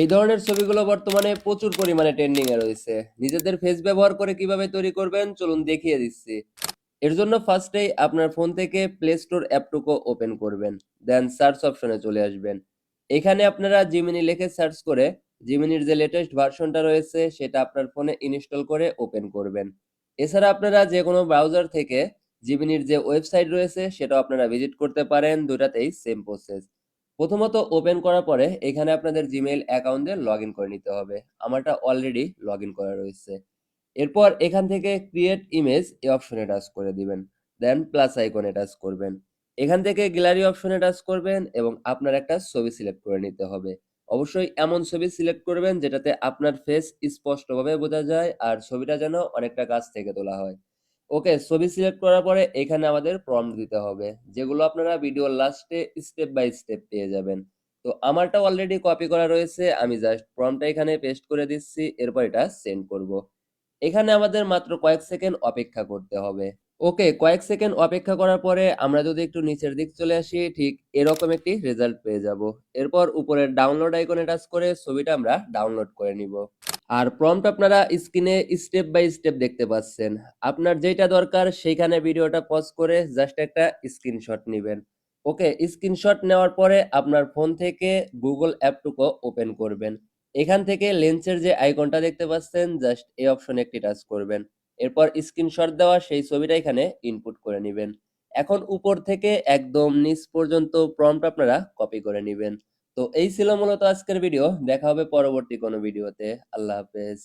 এই ধরনের ছবিগুলো বর্তমানে প্রচুর পরিমাণে ট্রেন্ডিং এ রয়েছে। নিজেদের ফেস ব্যবহার করে কীভাবে তৈরি করবেন, চলুন দেখিয়ে দিচ্ছি। এর জন্য ফার্স্টেই আপনার ফোন থেকে প্লে স্টোর অ্যাপটুকু ওপেন করবেন দেন সার্চ অপশনে চলে আসবেন। এখানে আপনারা জিমিনি লিখে সার্চ করে জিমিনির যে লেটেস্ট ভার্সনটা রয়েছে, সেটা আপনার ফোনে ইনস্টল করে ওপেন করবেন। এছাড়া আপনারা যে কোনো ব্রাউজার থেকে জিমিনির যে ওয়েবসাইট রয়েছে, সেটাও আপনারা ভিজিট করতে পারেন দুটাতেই সেম প্রসেস প্রথমত ওপেন করার পরে এখানে আপনাদের জিমেইল অ্যাকাউন্টে লগ ইন করে নিতে হবে। আমারটা অলরেডি লগ ইন করা রয়েছে। এরপর এখান থেকে ক্রিয়েট ইমেজ এই অপশনে টাচ করে দিবেন। দেন প্লাস আইকনে টাচ করবেন। এখান থেকে গ্যালারি অপশনে টাচ করবেন এবং আপনার একটা ছবি সিলেক্ট করে নিতে হবে। অবশ্যই এমন ছবি সিলেক্ট করবেন যেটাতে আপনার ফেস স্পষ্টভাবে বোঝা যায় আর ছবিটা যেন অনেকটা কাছ থেকে তোলা হয়। ওকে, ছবি সিলেক্ট করার পরে এখানে আমাদের প্রম্পট দিতে হবে, যেগুলো আপনারা ভিডিও লাস্টে স্টেপ বাই স্টেপ পেয়ে যাবেন। তো আমারটা অলরেডি কপি করা রয়েছে, আমি জাস্ট প্রম্পটটা এখানে পেস্ট করে দিচ্ছি, এরপর এটা সেন্ড করব। এখানে আমাদের মাত্র কয়েক সেকেন্ড অপেক্ষা করতে হবে। ওকে, কয়েক সেকেন্ড অপেক্ষা করার পরে আমরা যদি একটু নিচের দিক চলে আসি, ঠিক এরকম একটি রেজাল্ট পেয়ে যাব। এরপর উপরের ডাউনলোড আইকনে টাচ করে ছবিটা আমরা ডাউনলোড করে নিব। আর প্রম্পট আপনারা স্ক্রিনে স্টেপ বাই স্টেপ দেখতে পাচ্ছেন। আপনার যেটা দরকার সেইখানে ভিডিওটা পজ করে জাস্ট একটা স্ক্রিনশট নেবেন। ওকে স্ক্রিনশট নেওয়ার পরে আপনার ফোন থেকে গুগল অ্যাপটুকু ওপেন করবেন। এখান থেকে লেন্সের যে আইকনটা দেখতে পাচ্ছেন জাস্ট এই অপশনে একটি টাচ করবেন। এরপর স্ক্রিনশট দেওয়া সেই ছবিটা এখানে ইনপুট করে নেবেন। এখন উপর থেকে একদম নিচ পর্যন্ত প্রম্পট আপনারা কপি করে নেবেন। তো এই ছিল মূলত আজকের ভিডিও দেখা হবে পরবর্তী কোনো ভিডিওতে আল্লাহ হাফেজ।